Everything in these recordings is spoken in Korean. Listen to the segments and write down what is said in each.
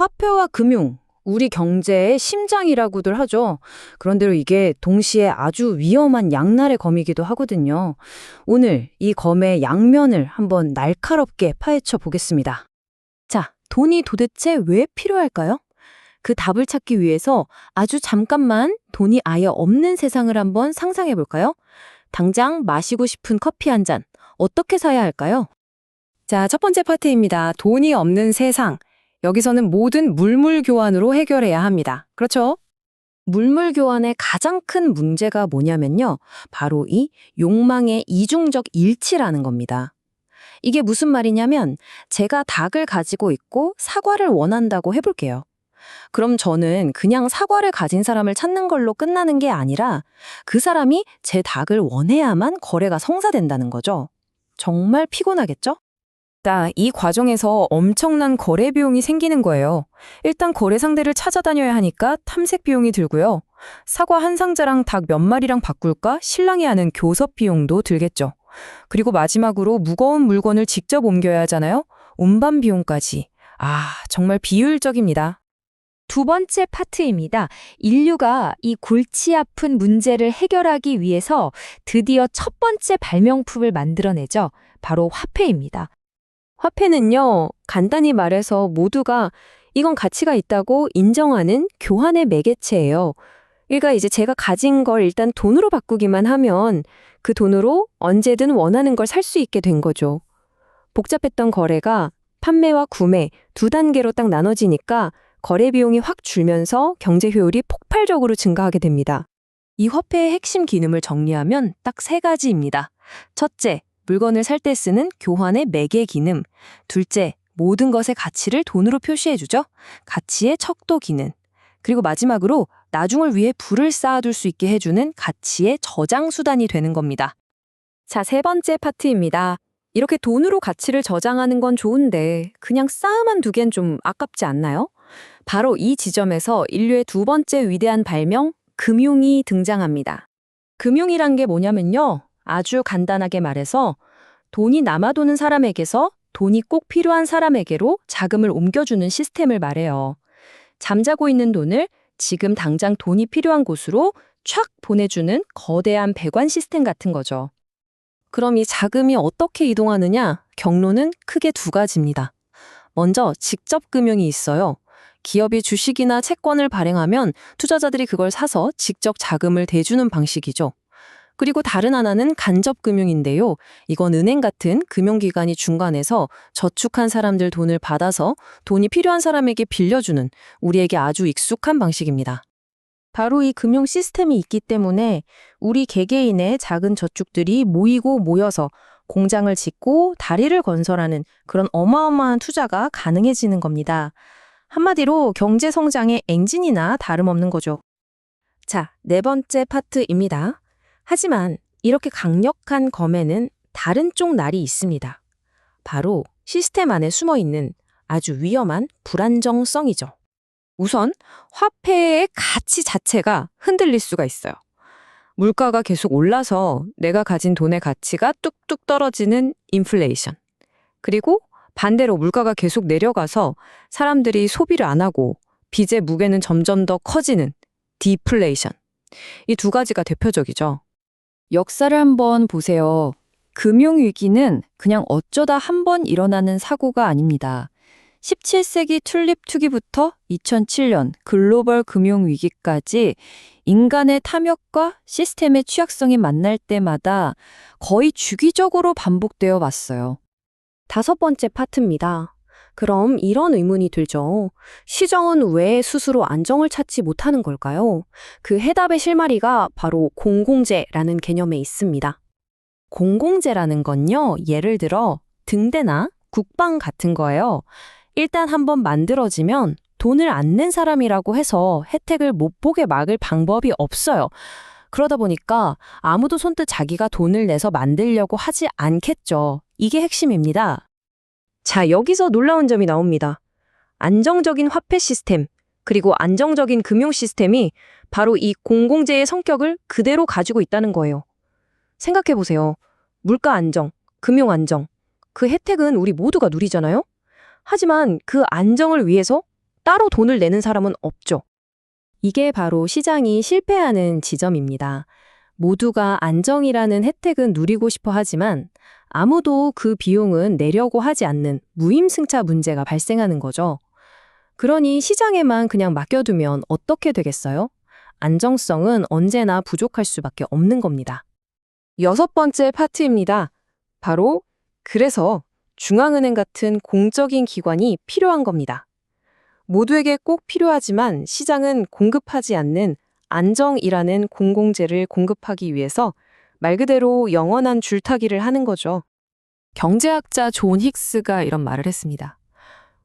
화폐와 금융, 우리 경제의 심장이라고들 하죠. 그런데로 이게 동시에 아주 위험한 양날의 검이기도 하거든요. 오늘 이 검의 양면을 한번 날카롭게 파헤쳐 보겠습니다. 자, 돈이 도대체 왜 필요할까요? 그 답을 찾기 위해서 아주 잠깐만 돈이 아예 없는 세상을 한번 상상해 볼까요? 당장 마시고 싶은 커피 한 잔, 어떻게 사야 할까요? 자, 첫 번째 파트입니다. 돈이 없는 세상. 여기서는 모든 물물 교환으로 해결해야 합니다. 그렇죠? 물물 교환의 가장 큰 문제가 뭐냐면요. 바로 이 욕망의 이중적 일치라는 겁니다. 이게 무슨 말이냐면 제가 닭을 가지고 있고 사과를 원한다고 해볼게요. 그럼 저는 그냥 사과를 가진 사람을 찾는 걸로 끝나는 게 아니라 그 사람이 제 닭을 원해야만 거래가 성사된다는 거죠. 정말 피곤하겠죠? 자, 이 과정에서 엄청난 거래 비용이 생기는 거예요. 일단 거래 상대를 찾아다녀야 하니까 탐색 비용이 들고요. 사과 한 상자랑 닭 몇 마리랑 바꿀까 신랑이 하는 교섭 비용도 들겠죠. 그리고 마지막으로 무거운 물건을 직접 옮겨야 하잖아요. 운반 비용까지. 아, 정말 비효율적입니다. 두 번째 파트입니다. 인류가 이 골치 아픈 문제를 해결하기 위해서 드디어 첫 번째 발명품을 만들어내죠. 바로 화폐입니다. 화폐는요, 간단히 말해서 모두가 이건 가치가 있다고 인정하는 교환의 매개체예요. 그러니까 이제 제가 가진 걸 일단 돈으로 바꾸기만 하면 그 돈으로 언제든 원하는 걸 살 수 있게 된 거죠. 복잡했던 거래가 판매와 구매 두 단계로 딱 나눠지니까 거래 비용이 확 줄면서 경제 효율이 폭발적으로 증가하게 됩니다. 이 화폐의 핵심 기능을 정리하면 딱 세 가지입니다. 첫째, 물건을 살 때 쓰는 교환의 매개 기능. 둘째, 모든 것의 가치를 돈으로 표시해주죠. 가치의 척도 기능. 그리고 마지막으로 나중을 위해 불을 쌓아둘 수 있게 해주는 가치의 저장 수단이 되는 겁니다. 자, 세 번째 파트입니다. 이렇게 돈으로 가치를 저장하는 건 좋은데 그냥 쌓아만 두기엔 좀 아깝지 않나요? 바로 이 지점에서 인류의 두 번째 위대한 발명, 금융이 등장합니다. 금융이란 게 뭐냐면요. 아주 간단하게 말해서 돈이 남아도는 사람에게서 돈이 꼭 필요한 사람에게로 자금을 옮겨주는 시스템을 말해요. 잠자고 있는 돈을 지금 당장 돈이 필요한 곳으로 촥 보내주는 거대한 배관 시스템 같은 거죠. 그럼 이 자금이 어떻게 이동하느냐? 경로는 크게 두 가지입니다. 먼저 직접 금융이 있어요. 기업이 주식이나 채권을 발행하면 투자자들이 그걸 사서 직접 자금을 대주는 방식이죠. 그리고 다른 하나는 간접 금융인데요. 이건 은행 같은 금융기관이 중간에서 저축한 사람들 돈을 받아서 돈이 필요한 사람에게 빌려주는 우리에게 아주 익숙한 방식입니다. 바로 이 금융 시스템이 있기 때문에 우리 개개인의 작은 저축들이 모이고 모여서 공장을 짓고 다리를 건설하는 그런 어마어마한 투자가 가능해지는 겁니다. 한마디로 경제 성장의 엔진이나 다름없는 거죠. 자, 네 번째 파트입니다. 하지만 이렇게 강력한 검에는 다른 쪽 날이 있습니다. 바로 시스템 안에 숨어 있는 아주 위험한 불안정성이죠. 우선 화폐의 가치 자체가 흔들릴 수가 있어요. 물가가 계속 올라서 내가 가진 돈의 가치가 뚝뚝 떨어지는 인플레이션. 그리고 반대로 물가가 계속 내려가서 사람들이 소비를 안 하고 빚의 무게는 점점 더 커지는 디플레이션. 이 두 가지가 대표적이죠. 역사를 한번 보세요. 금융위기는 그냥 어쩌다 한 번 일어나는 사고가 아닙니다. 17세기 튤립 투기부터 2007년 글로벌 금융위기까지 인간의 탐욕과 시스템의 취약성이 만날 때마다 거의 주기적으로 반복되어 왔어요. 다섯 번째 파트입니다. 그럼 이런 의문이 들죠. 시정은 왜 스스로 안정을 찾지 못하는 걸까요? 그 해답의 실마리가 바로 공공재라는 개념에 있습니다. 공공재라는 건요, 예를 들어 등대나 국방 같은 거예요. 일단 한번 만들어지면 돈을 안 낸 사람이라고 해서 혜택을 못 보게 막을 방법이 없어요. 그러다 보니까 아무도 손뜻 자기가 돈을 내서 만들려고 하지 않겠죠. 이게 핵심입니다. 자, 여기서 놀라운 점이 나옵니다. 안정적인 화폐 시스템, 그리고 안정적인 금융 시스템이 바로 이 공공재의 성격을 그대로 가지고 있다는 거예요. 생각해 보세요. 물가 안정, 금융 안정. 그 혜택은 우리 모두가 누리잖아요? 하지만 그 안정을 위해서 따로 돈을 내는 사람은 없죠. 이게 바로 시장이 실패하는 지점입니다. 모두가 안정이라는 혜택은 누리고 싶어 하지만 아무도 그 비용은 내려고 하지 않는 무임승차 문제가 발생하는 거죠. 그러니 시장에만 그냥 맡겨두면 어떻게 되겠어요? 안정성은 언제나 부족할 수밖에 없는 겁니다. 여섯 번째 파트입니다. 바로 그래서 중앙은행 같은 공적인 기관이 필요한 겁니다. 모두에게 꼭 필요하지만 시장은 공급하지 않는 안정이라는 공공재를 공급하기 위해서 말 그대로 영원한 줄타기를 하는 거죠. 경제학자 존 힉스가 이런 말을 했습니다.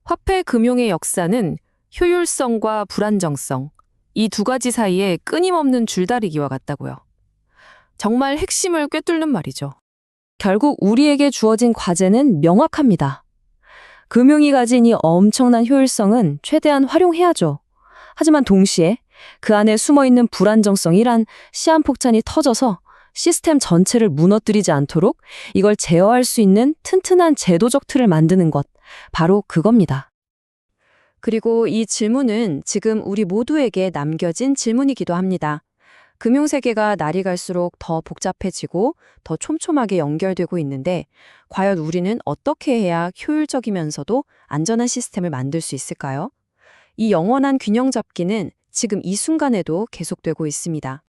화폐 금융의 역사는 효율성과 불안정성, 이 두 가지 사이에 끊임없는 줄다리기와 같다고요. 정말 핵심을 꿰뚫는 말이죠. 결국 우리에게 주어진 과제는 명확합니다. 금융이 가진 이 엄청난 효율성은 최대한 활용해야죠. 하지만 동시에 그 안에 숨어 있는 불안정성이란 시한폭탄이 터져서 시스템 전체를 무너뜨리지 않도록 이걸 제어할 수 있는 튼튼한 제도적 틀을 만드는 것. 바로 그겁니다. 그리고 이 질문은 지금 우리 모두에게 남겨진 질문이기도 합니다. 금융세계가 날이 갈수록 더 복잡해지고 더 촘촘하게 연결되고 있는데 과연 우리는 어떻게 해야 효율적이면서도 안전한 시스템을 만들 수 있을까요? 이 영원한 균형 잡기는 지금 이 순간에도 계속되고 있습니다.